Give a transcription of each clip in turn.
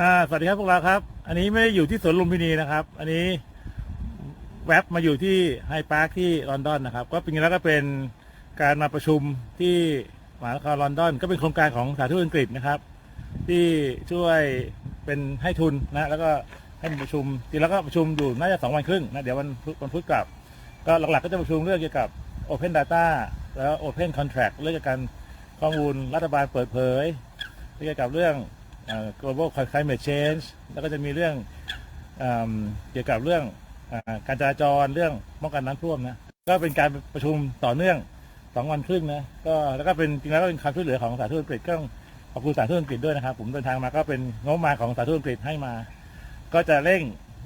อ่าสวัสดีครับพวกเราครับ อันนี้ไม่ได้อยู่ที่สวนลุมพินีนะครับ อันนี้แวบมาอยู่ที่ไฮพาร์คที่ลอนดอนนะครับ ก็เป็นแล้วก็เป็นการมาประชุมที่มหานครลอนดอน ก็เป็นโครงการของสาธารณรัฐอังกฤษนะครับ ที่ช่วยเป็นให้ทุนนะแล้วก็ให้ประชุมจริงแล้วก็ประชุมอยู่น่าจะสองวันครึ่งนะเดี๋ยววันวันพุธกลับ ก็หลักๆก็จะประชุมเรื่องเกี่ยวกับ Open Data แล้ว Open Contract เรื่องเกี่ยวกับข้อมูลรัฐบาลเปิดเผยเกี่ยวกับเรื่อง global climate change แล้วก็จะมีเรื่องเกี่ยวกับเรื่องอการจราจรเรื่องป้องกันน้ำท่วมนะก็เป็นการประชุมต่อเนื่องสองวันครึ่งนะก็แล้วก็เป็นจริงแล้วก็เป็นความช่วยเหลือของสาธารณรัฐอังกฤษก็ต้องขอบคุณสาธารณรัฐอังกฤษด้วยนะครับ ผมเดินทางมาก็เป็นงบมาของสาธารณรัฐอังกฤษให้มา ก็จะเร่ง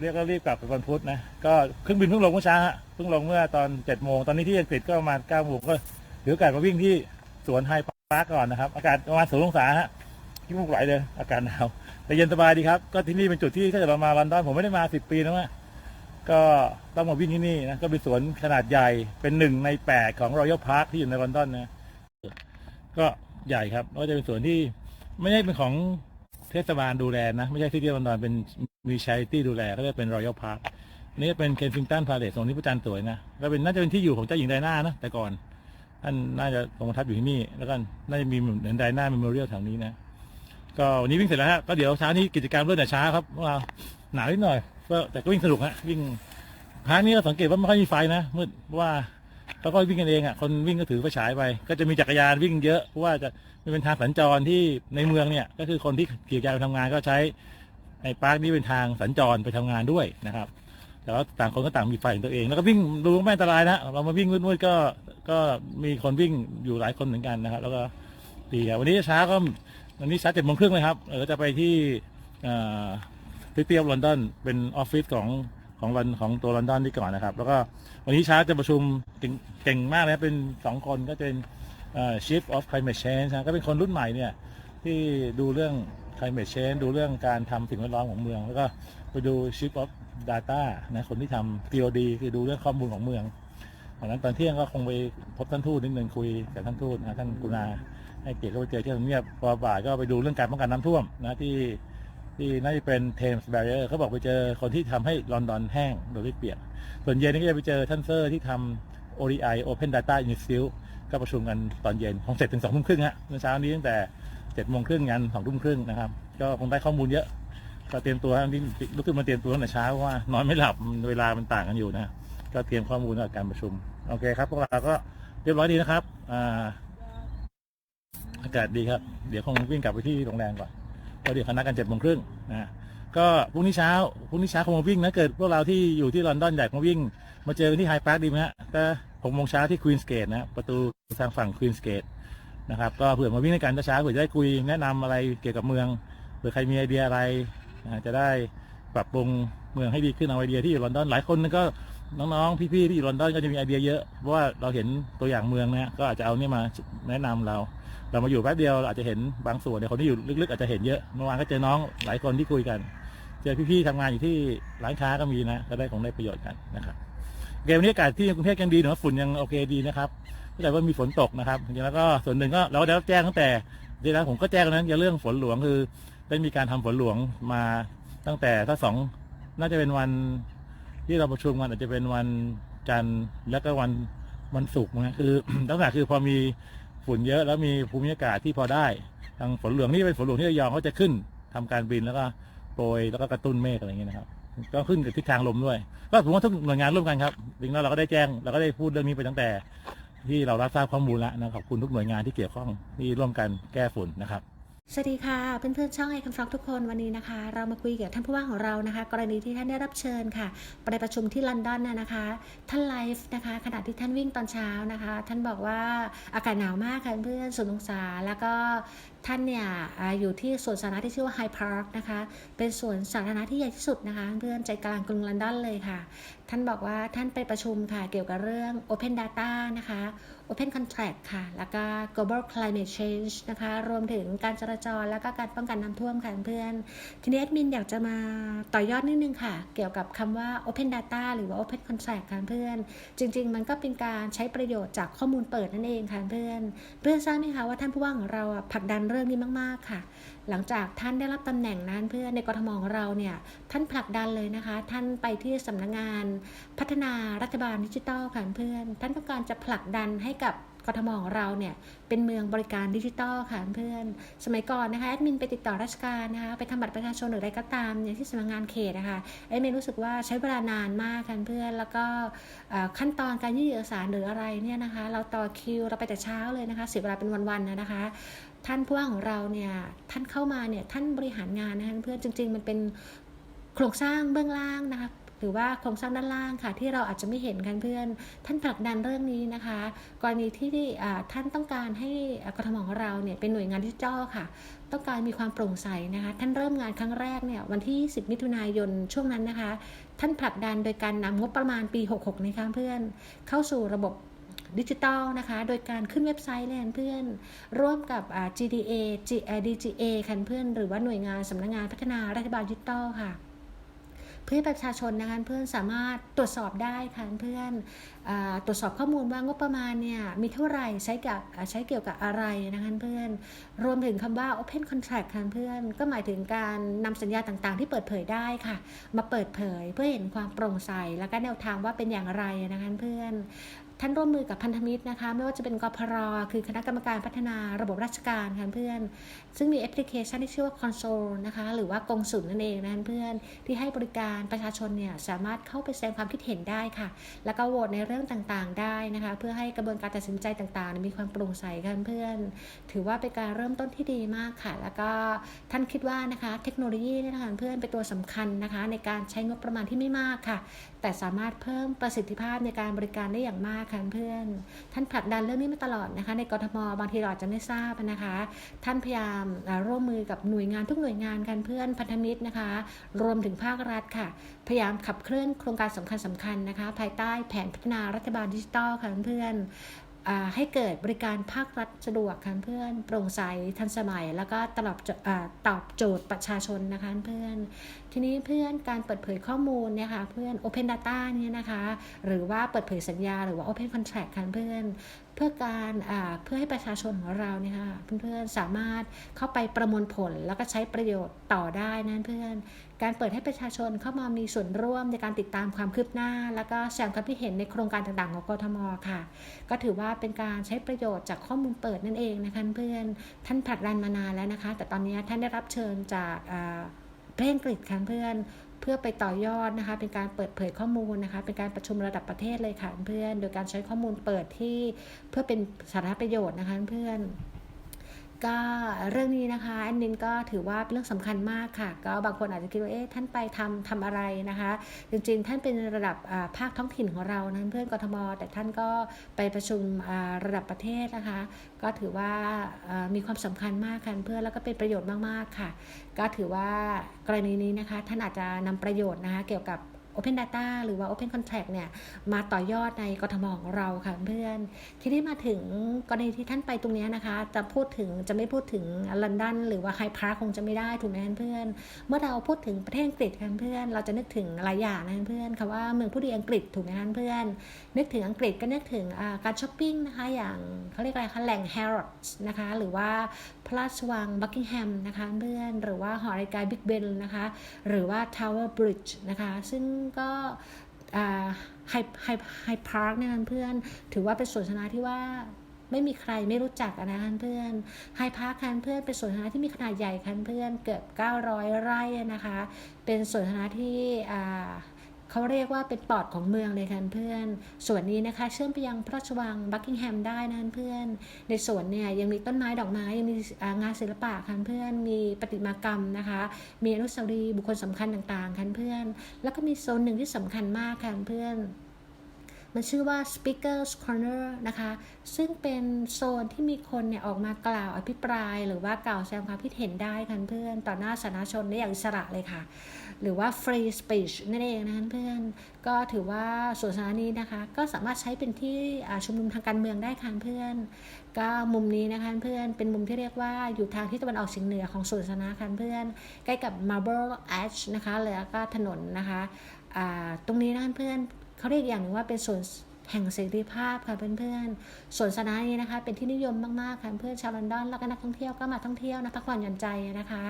เรียกก็รีบกลับไปวันพุธนะก็เครื่องบินเพิ่งลงเมื่อเช้าเพิ่งลงเมื่อตอนเจ็ดโมงตอนนี้ที่อังกฤษก็ประมาณเก้าโมงก็ถือโอกาสมาวิ่งที่สวนไฮพาร์คก่อนนะครับ อากาศประมาณศูนย์องศาฮะ ที่มุกไหลเลยอากาศหนาวแต่เย็นสบายดีครับ ก็ที่นี่เป็นจุดที่ถ้าเกิดเรามาลอนดอนผมไม่ได้มาสิบปีแล้วนะก็ต้องมาวิ่งที่นี่นะก็เป็นสวนขนาดใหญ่เป็นหนึ่งในแปดของรอยัลพาร์คที่อยู่ในลอนดอนนะก็ใหญ่ครับก็จะเป็นสวนที่ไม่ใช่เป็นของเทศบาลดูแลนะ ไม่ใช่ที่ที่ลอนดอนเป็นมีช h ริตี้ดูแลก็จะเป็นรอยัลพาร์คนี่เป็นเคนฟิงตันพาเลสตรงนี้พระจันทร์สวยนะก็เป็นน่าจะเป็นที่อยู่ของเจ้าหญิงไดอาน่านะแต่ก่อนท่านน่าจะทรงประทับอยู่ที่นี่ แล้วก็น่าจะมีเหมือนไดนาเมมโมเรียลแถวนี้นะ ก็วันนี้วิ่งเสร็จแล้วฮะก็เดี๋ยวเช้านี้กิจกรรมเริ่มแต่เช้าครับวกเราหนาวนิดหน่อยก็แต่ก็วิ่งสนุกฮะวิ่งพาร์ทนี้ก็สังเกตว่าไม่ค่อยมีไฟนะมืดว่าเขาก็วิ่งกันเองอะคนวิ่งก็ถือไฟฉายไป ก็จะมีจักรยานวิ่งเยอะเพราะว่าจะมันเป็นทางสัญจรที่ในเมืองเนี่ย ก็คือคนที่ขี่จักรยานไปทำงานก็ใช้ไอ้ปาร์คนี้เป็นทางสัญจรไปทำงานด้วยนะครับ แต่ว่าต่างคนก็ต่างมีไฟของตัวเอง แล้วก็วิ่งดูไม่อันตรายนะเรามาวิ่งมืดๆก็ก็มีคนวิ่งอยู่หลายคนเหมือนกันนะครับ แล้วก็ดีครับวันนี้เช้าก็ วันนี้ช้าเจ็ดโมงครึ่งเลยครับเออจะไปที่ทิเตียลอนดอนเป็นออฟฟิศของของลอนของตัวลอนดอนนี่ก่อนนะครับ แล้วก็วันนี้เช้าจะประชุมเก่งมากเลยครับเป็นสองคนก็จะเป็นเอ่อ Chief of Climate Change นะก็เป็นคนรุ่นใหม่เนี่ยที่ดูเรื่อง climate change ดูเรื่องการทำสิ่งแวดล้อมของเมือง แล้วก็ไปดู Chief of Data นะคนที่ทำ TOD คือดูเรื่องข้อมูลของเมืองตอนนั้นตอนเที่ยงก็คงไปพบท่านทูตนิดนึงคุยกับท่านทูตนะท่านกุณา ให้เกียรติก็ไปเจอที่ทำเนียบพอบ่ายก็ไปดูเรื่องการป้องกันน้ำท่วมนะที่ที่น่าจะเป็นเทมส์แบรเออร์เขาบอกไปเจอคนที่ทำให้ลอนดอนแห้งโดยไม่เปียก ส่วนเย็นนี่ก็จะไปเจอท่านเซอร์ที่ทำ ODI Open Data Institute ก็ประชุมกันตอนเย็นคงเสร็จถึงสองทุ่มครึ่งฮะเมื่อเช้านี้ตั้งแต่เจ็ดโมงครึ่งยันสองทุ่มครึ่งนะครับ ก็คงได้ข้อมูลเยอะ ก็เตรียมตัวที่ลุกขึ้นมาเตรียมตัวตั้งแต่เช้าเพราะว่านอนไม่หลับเวลามันต่างกันอยู่นะ ก็เตรียมข้อมูลกับการประชุม โอเคครับพวกเราก็เรียบร้อยดีนะครับอ่า อากาศดีครับ เดี๋ยวคงวิ่งกลับไปที่โรงแรมก่อนเพราะเดี๋ยวคณะกันเจ็ดโมงครึ่งนะก็พรุ่งนี้เช้าพรุ่งนี้เช้าคงมาวิ่งนะเกิดพวกเราที่อยู่ที่ลอนดอนอยากมาวิ่ง มาเจอกันที่ไฮพาร์คดีไหมฮะก็หกโมงเช้าที่ควีนสเกตนะประตูทางฝั่งควีนสเกตนะครับก็เผื่อมาวิ่งด้วยกันเช้าเผื่อจะได้คุยแนะนำอะไรเกี่ยวกับเมืองเผื่อใครมีไอเดียอะไรนะจะได้ปรับปรุงเมืองให้ดีขึ้นเอาไอเดียที่อยู่ลอนดอนหลายคนก็น้องๆ พี่ๆที่อยู่ลอนดอนก็จะมีไอเดียเยอะเพราะว่าเราเห็นตัวอย่างเมืองนะฮะก็อาจจะเอาเนี่ยมาแนะนำเรา เรามาอยู่แป๊บเดียวเราอาจจะเห็นบางส่วนในคนที่อยู่ลึกๆ อาจจะเห็นเยอะเมื่อวานก็เจอน้องหลายคนที่คุยกัน เจอพี่ๆทำงานอยู่ที่ร้านค้าก็มีนะก็ได้คงได้ประโยชน์กันนะครับเกมนี้อากาศที่กรุงเทพยังดีหนูฝุ่นยังโอเคดีนะครับแต่ว่ามีฝนตกนะครับแล้วก็ส่วนหนึ่งก็เราได้รับแจ้งตั้งแต่ที่แล้วผมก็แจ้งแล้นเรื่องฝนหลวงคือได้มีการทำฝนหลวงมาตั้งแต่ถ้าสองน่าจะเป็นวันที่เราประชุมกันอาจจะเป็นวันจันทร์แล้วก็วันวันศุกร์นะคือลักษณะคือพอมี ฝุ่นเยอะแล้วมีภูมิอากาศที่พอได้ทางฝนหลวงนี่เป็นฝนหลวงที่ระยองเขาจะขึ้นทำการบินแล้วก็โปรยแล้วก็กระตุ้นเมฆอะไรอย่างเงี้ยนะครับก็ขึ้นกับทิศทางลมด้วย ก็ผมว่าทุกหน่วยงานร่วมกันครับจริงแล้วเราก็ได้แจ้งเราก็ได้พูดเรื่องนี้ไปตั้งแต่ ที่เรารับทราบข้อมูลแล้วนะขอบคุณทุกหน่วยงานที่เกี่ยวข้องที่ร่วมกันแก้ฝุ่นนะครับ สวัสดีค่ะเพื่อนๆช่องไอคันฟล็อกทุกคนวันนี้นะคะ เรามาคุยกับท่านผู้ว่าของเรานะคะ กรณีที่ท่านได้รับเชิญค่ะไปประชุมที่ลอนดอนนะนะคะ ท่านไลฟ์นะคะขณะที่ท่านวิ่งตอนเช้านะคะ ท่านบอกว่าอากาศหนาวมากค่ะเพื่อนศูนองศาแล้วก็ ท่านเนี่ยอยู่ที่สวนสาธารณะที่ชื่อว่าไฮพาร์คนะคะ เป็นสวนสาธารณะที่ใหญ่ที่สุดนะคะเพื่อนใจกลางกรุงลอนดอนเลยค่ะ ท่านบอกว่าท่านไปประชุมค่ะ เกี่ยวกับเรื่อง Open Data นะคะ Open Contract ค่ะ แล้วก็ Global Climate Change นะคะ รวมถึงการจราจร แล้วก็การป้องกันน้ำท่วมค่ะเพื่อน ทีนี้แอดมินอยากจะมาต่อยอดนิดนึงค่ะ เกี่ยวกับคำว่า Open Data หรือว่า Open Contract ค่ะเพื่อน จริง ๆ มันก็เป็นการใช้ประโยชน์จากข้อมูลเปิดนั่นเองค่ะเพื่อน เพื่อนทราบไหมคะว่าท่านผู้ว่าของเราอะผลักดันเรื่องนี้มากๆค่ะ หลังจากท่านได้รับตำแหน่งนั้นเพื่อนในกรทมของเราเนี่ยท่านผลักดันเลยนะคะ ท่านไปที่สำนักงานพัฒนารัฐบาลดิจิทัลค่ะเพื่อน ท่านต้องการจะผลักดันให้กับกทมของเราเนี่ยเป็นเมืองบริการดิจิทัลค่ะเพื่อน สมัยก่อนนะคะแอดมินไปติดต่อราชการนะคะไปทำบัตรประชาชนหรืออะไรก็ตามอย่างที่สำนักงานเขตนะคะแอดมินรู้สึกว่าใช้เวลานานมากค่ะเพื่อน แล้วก็ขั้นตอนการยื่นเอกสารหรืออะไรเนี่ยนะคะ เราต่อคิวเราไปแต่เช้าเลยนะคะเสียเวลาเป็นวันๆนะคะ ท่านผู้ว่าของเราเนี่ยท่านเข้ามาเนี่ยท่านบริหารงานนะคะเพื่อนจริง ๆ มันเป็นโครงสร้างเบื้องล่างนะคะหรือว่าโครงสร้างด้านล่างค่ะ ที่เราอาจจะไม่เห็นกันเพื่อน ท่านผลักดันเรื่องนี้นะคะ กรณีที่ท่านต้องการให้อ่ากทมของเราเนี่ยเป็นหน่วยงานดิจิทัลค่ะ ต้องการมีความโปร่งใสนะคะ ท่านเริ่มงานครั้งแรกเนี่ยวันที่ 10 มิถุนายนช่วงนั้นนะคะ ท่านผลักดันโดยการนำงบประมาณปี 66นะคะเพื่อนเข้าสู่ระบบ ดิจิทัลนะคะ โดยการขึ้นเว็บไซต์เลยเพื่อน ร่วมกับ GDA GDGA ค่ะเพื่อน หรือว่าหน่วยงานสำนักงานพัฒนารัฐบาลดิจิทัลค่ะเพื่อให้ประชาชนนะคะเพื่อนสามารถตรวจสอบได้ค่ะเพื่อนอตรวจสอบข้อมูลว่างบประมาณเนี่ยมีเท่าไหร่ใช้กับใช้เกี่ยวกับอะไรนะคะเพื่อนรวมถึงคำว่า Open Contract ค่ะเพื่อน ก็หมายถึงการนำสัญญาต่างๆ ที่เปิดเผยได้ค่ะ มาเปิดเผยเพื่อเห็นความโปร่งใส และก็แนวทางว่าเป็นอย่างไรนะคะเพื่อนท่านร่วมมือกับพันธมิตรนะคะ ไม่ว่าจะเป็นกพรคือคณะกรรมการพัฒนาระบบราชการค่ะเพื่อน ซึ่งมีแอปพลิเคชันที่ชื่อว่า Console นะคะ หรือว่ากงสุลนั่นเองนะเพื่อนที่ให้บริการประชาชนเนี่ยสามารถเข้าไปแสดงความคิดเห็นได้ค่ะ แล้วก็โหวตในเรื่องต่างๆ ได้นะคะ เพื่อให้กระบวนการตัดสินใจต่างๆ มีความโปร่งใสค่ะเพื่อน ถือว่าเป็นการเริ่มต้นที่ดีมากค่ะ แล้วก็ท่านคิดว่านะคะเทคโนโลยีนี่นะคะเพื่อนเป็นตัวสำคัญนะคะ ในการใช้งบประมาณที่ไม่มากค่ะ แต่สามารถเพิ่มประสิทธิภาพในการบริการได้อย่างมากค่ะเพื่อน ท่านผลักดันเรื่องนี้มาตลอดนะคะ ในกรทมบางทีเราอาจจะไม่ทราบนะคะ ท่านพยายามร่วมมือกับหน่วยงานทุกหน่วยงานกันเพื่อนพันธมิตรนะคะ รวมถึงภาครัฐค่ะ พยายามขับเคลื่อนโครงการสำคัญสำคัญๆนะคะ ภายใต้แผนพัฒนารัฐบาลดิจิทัลค่ะเพื่อน ให้เกิดบริการภาครัฐสะดวกค่ะเพื่อนโปร่งใสทันสมัย แล้วก็ตอบโจอ่าตอบโจทย์ประชาชนนะคะเพื่อน ทีนี้เพื่อนการเปิดเผยข้อมูลเนี่ยค่ะเพื่อน Open Data เนี่ยนะคะ หรือว่าเปิดเผยสัญญา หรือว่า Open Contract ค่ะเพื่อน เพื่อการเพื่อให้ประชาชนของเราเนี่ยค่ะเพื่อนๆสามารถเข้าไปประมวลผลแล้วก็ใช้ประโยชน์ต่อได้นะเพื่อน การเปิดให้ประชาชนเข้ามามีส่วนร่วมในการติดตามความคืบหน้า แล้วก็แสดงความคิดเห็นในโครงการต่างๆของกทมค่ะ ก็ถือว่าเป็นการใช้ประโยชน์จากข้อมูลเปิดนั่นเองนะคะเพื่อนท่านผลักดันมานานแล้วนะคะ แต่ตอนนี้ท่านได้รับเชิญจากอ่าประเทศอังกฤษค่ะเพื่อน เพื่อไปต่อยอดนะคะ เป็นการเปิดเผยข้อมูลนะคะ เป็นการประชุมระดับประเทศเลยค่ะเพื่อน โดยการใช้ข้อมูลเปิดที่เพื่อเป็นสาธารณประโยชน์นะคะเพื่อน ก็เรื่องนี้นะคะแอนนินก็ถือว่าเป็นเรื่องสำคัญมากค่ะ ก็บางคนอาจจะคิดว่าเอ๊ะท่านไปทำทำอะไรนะคะ จริงๆ ท่านเป็นระดับภาคท้องถิ่นของเรานะเพื่อนกทม แต่ท่านก็ไปประชุมระดับประเทศนะคะ ก็ถือว่ามีความสำคัญมากค่ะเพื่อนแล้วก็เป็นประโยชน์มากๆค่ะ ก็ถือว่ากรณีนี้นะคะท่านอาจจะนำประโยชน์นะคะเกี่ยวกับ Open Data หรือว่า Open Contract เนี่ยมาต่อยอดในกทมของเราค่ะเพื่อน ทีนี้มาถึงกรณีที่ท่านไปตรงนี้นะคะ จะพูดถึงจะไม่พูดถึงลอนดอนหรือว่าไฮพาร์คคงจะไม่ได้ถูกไหมเพื่อน เมื่อเราพูดถึงประเทศอังกฤษค่ะเพื่อน เราจะนึกถึงหลายอย่างนะเพื่อนคำว่าเมืองผู้ดีอังกฤษถูกไหมเพื่อน นึกถึงอังกฤษก็นึกถึงการช้อปปิ้งนะคะอย่างเขาเรียกอะไรคะแหล่ง Harrods นะคะหรือว่าพระราชวังบักกิงแฮมนะคะเพื่อนหรือว่าหอนาฬิกาบิ๊กเบนนะคะหรือว่า Tower Bridge นะคะซึ่งก็ไฮไฮไฮพาร์คเนี่ยนเพื่อน ถือว่าเป็นสวนสนาที่ว่าไม่มีใครไม่รู้จักอะนะคันเพื่อนไฮพาร์คคันเพื่อนเป็นสวนสนาที่มีขนาดใหญ่คันเพื่อนเกือบ900 ไร่อะนะคะ เป็นสวนสนาที่อ่า เขาเรียกว่าเป็นปอดของเมืองเลยค่ะเพื่อน ส่วนนี้นะคะ เชื่อมไปยังพระราชวังบักกิงแฮมได้นะเพื่อน ในสวนเนี่ยยังมีต้นไม้ดอกไม้ยังมีงานศิลปะค่ะเพื่อน มีประติมากรรมนะคะ มีอนุสาวรีย์บุคคลสำคัญต่างๆค่ะเพื่อน แล้วก็มีโซนหนึ่งที่สำคัญมากค่ะเพื่อน มันชื่อว่า Speakers Corner นะคะ ซึ่งเป็นโซนที่มีคนเนี่ยออกมากล่าวอภิปราย หรือว่ากล่าวแสดงความคิดเห็นได้ค่ะเพื่อน ต่อหน้าสาธารณชนได้อย่างอิสระเลยค่ะ หรือว่า free speech นั่นเองนะคะเพื่อน ก็ถือว่าสวนสาธารณะนี้นะคะ ก็สามารถใช้เป็นที่ชุมนุมทางการเมืองได้ค่ะเพื่อน ก็มุมนี้นะคะเพื่อน เป็นมุมที่เรียกว่าอยู่ทางที่ตะวันออกเฉียงเหนือของสวนสาธารณะค่ะเพื่อน ใกล้กับ Marble Arch นะคะแล้วก็ถนนนะคะ ตรงนี้นะคะเพื่อน เขาเรียกอย่างหนึ่งว่าเป็นสวนแห่งเสรีภาพค่ะเพื่อนๆสวนสาธารณะนี้นะคะ เป็นที่นิยมมากๆค่ะเพื่อนชาวลอนดอนแล้วก็นักท่องเที่ยวก็มาท่องเที่ยวนะพักผ่อนหย่อนใจนะคะ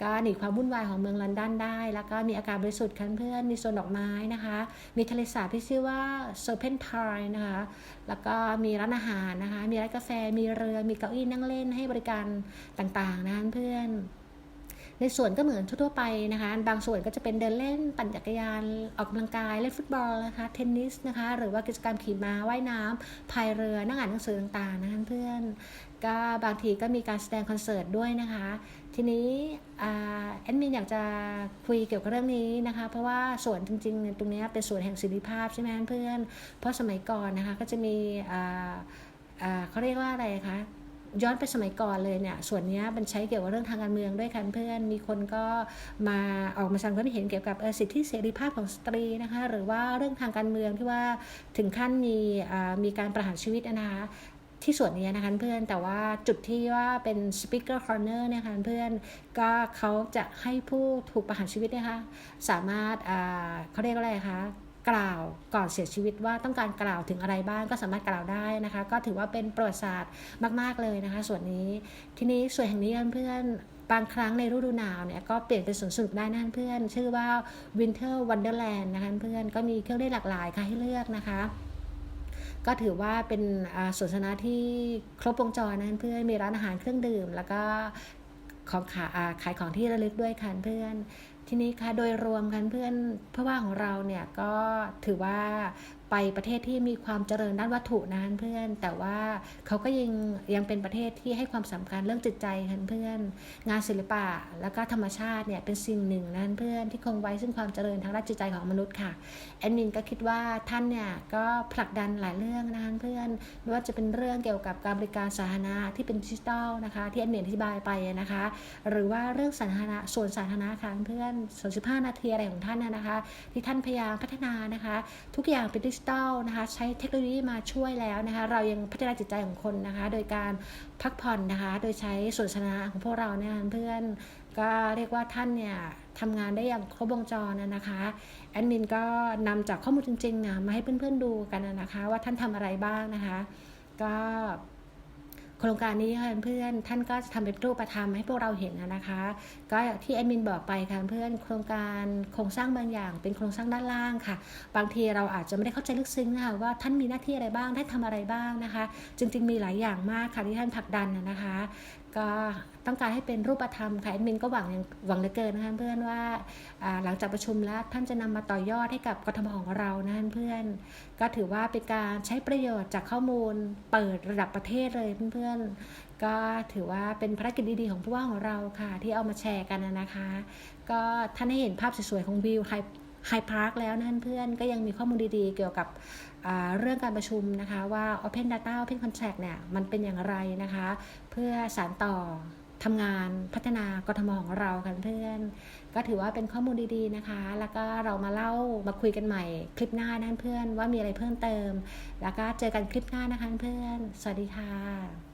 ก็หนีความวุ่นวายของเมืองลอนดอนได้ แล้วก็มีอากาศบริสุทธิ์ค่ะเพื่อนมีสวนดอกไม้นะคะ มีทะเลสาบที่ชื่อว่า Serpentine นะคะ แล้วก็มีร้านอาหารนะคะ มีร้านกาแฟมีเรือมีเก้าอี้นั่งเล่นให้บริการต่างๆนะคะเพื่อน ในส่วนก็เหมือนทั่วไปนะคะ บางส่วนก็จะเป็นเดินเล่นปั่นจักรยานออกกำลังกายเล่นฟุตบอลนะคะเทนนิสนะคะ หรือว่ากิจกรรมขี่ม้าว่ายน้ำพายเรือนั่งอ่านหนังสือต่างๆนะคะเพื่อนก็บางทีก็มีการแสดงคอนเสิร์ตด้วยนะคะ ทีนี้แอดมินอยากจะคุยเกี่ยวกับเรื่องนี้นะคะ เพราะว่าสวนจริงๆ ตรงนี้เป็นสวนแห่งศิลปภาพใช่ไหมเพื่อน เพราะสมัยก่อนนะคะก็จะมีเขาเรียกว่าอะไรคะ ย้อนไปสมัยก่อนเลยเนี่ยส่วนนี้มันใช้เกี่ยวกับเรื่องทางการเมืองด้วยค่ะเพื่อนมีคนก็มาออกมาแสดงความเห็นเกี่ยวกับเออสิทธิเสรีภาพของสตรีนะคะหรือว่าเรื่องทางการเมืองที่ว่าถึงขั้นมีมีการประหารชีวิตนะคะที่ส่วนนี้นะคะเพื่อนแต่ว่าจุดที่ว่าเป็น speaker corner เนี่ยค่ะเพื่อนก็เขาจะให้ผู้ถูกประหารชีวิตนะคะสามารถเขาเรียกว่าอะไรคะ กล่าวก่อนเสียชีวิตว่าต้องการกล่าวถึงอะไรบ้างก็สามารถกล่าวได้นะคะ ก็ถือว่าเป็นประวัติศาสตร์มาก ๆ เลยนะคะ ส่วนนี้ทีนี้ส่วนแห่งนี้เพื่อนบางครั้งในฤดูหนาวเนี่ยก็เปลี่ยนเป็นสวนสนุกได้นะเพื่อน ชื่อว่า Winter Wonderland นะคะเพื่อนก็มีเครื่องเล่นหลากหลายค่ะให้เลือกนะคะก็ถือว่าเป็นอ่าสวนสาธารณะที่ครบวงจรนะเพื่อนมีร้านอาหารเครื่องดื่ม แล้วก็ ของขายขายของที่ระลึกด้วยค่ะเพื่อน ทีนี้ค่ะโดยรวมกันเพื่อนเพราะว่าของเราเนี่ยก็ถือว่า ไปประเทศที่มีความเจริญด้านวัตถุนะเพื่อน แต่ว่าเขาก็ยังยังเป็นประเทศที่ให้ความสำคัญเรื่องจิตใจค่ะเพื่อน งานศิลปะแล้วก็ธรรมชาติเนี่ยเป็นสิ่งหนึ่งนะเพื่อนที่คงไว้ซึ่งความเจริญทางด้านจิตใจของมนุษย์ค่ะแอดมินก็คิดว่าท่านเนี่ยก็ผลักดันหลายเรื่องนะเพื่อนไม่ว่าจะเป็นเรื่องเกี่ยวกับการบริการสาธารณะที่เป็นดิจิทัลนะคะที่แอดมินอธิบายไปนะคะ หรือว่าเรื่องสาธารณะส่วนสาธารณะค่ะเพื่อนส่วน15 นาทีอะไรของท่านนะนะคะ ที่ท่านพยายามพัฒนานะคะ ทุกอย่างเป็นดิจิทัลนะคะใช้เทคโนโลยีมาช่วยแล้วนะคะเรายังพัฒนาจิตใจของคนนะคะ โดยการพักผ่อนนะคะ โดยใช้ส่วนชนะของพวกเราเนี่ยเพื่อนก็เรียกว่าท่านเนี่ยทำงานได้อย่างครบวงจรนนะคะแอดมินก็นำจากข้อมูลจริงๆนะมาให้เพื่อนๆดูกันนะคะ ว่าท่านทำอะไรบ้างนะคะ ก็ โครงการนี้ค่ะเพื่อนท่านก็จะทำเป็นรูปธรรมให้พวกเราเห็นนะคะ ก็อย่างที่แอดมินบอกไปค่ะเพื่อนโครงการโครงสร้างบางอย่าง เป็นโครงสร้างด้านล่างค่ะ บางทีเราอาจจะไม่ได้เข้าใจลึกซึ้งนะคะว่าท่านมีหน้าที่อะไรบ้างท่านทำอะไรบ้างนะคะ จริงๆมีหลายอย่างมากค่ะที่ท่านผลักดันนะคะ ก็ต้องการให้เป็นรูปธรรมค่ะแอดมินก็หวังหวังเหลือเกินนะคะเพื่อนว่าหลังจากประชุมแล้วท่านจะนำมาต่อยอดให้กับกทมของเรานะเพื่อน ก็ถือว่าเป็นการใช้ประโยชน์จากข้อมูลเปิดระดับประเทศเลยเพื่อนๆก็ถือว่าเป็นภารกิจดีๆของผู้ว่าของเราค่ะ ที่เอามาแชร์กันนะคะ ก็ท่านให้เห็นภาพสวยๆของวิวไฮไฮพาร์คแล้วนั่นเพื่อนก็ยังมีข้อมูลดีๆ เกี่ยวกับ เรื่องการประชุมนะคะว่า Open Data Open Contract เนี่ยมันเป็นอย่างไรนะคะ เพื่อสารต่อทำงานพัฒนากทมของเรากันเพื่อน ก็ถือว่าเป็นข้อมูลดีๆนะคะ แล้วก็เรามาเล่ามาคุยกันใหม่คลิปหน้านั่นเพื่อนว่ามีอะไรเพิ่มเติม แล้วก็เจอกันคลิปหน้านะคะเพื่อน สวัสดีค่ะ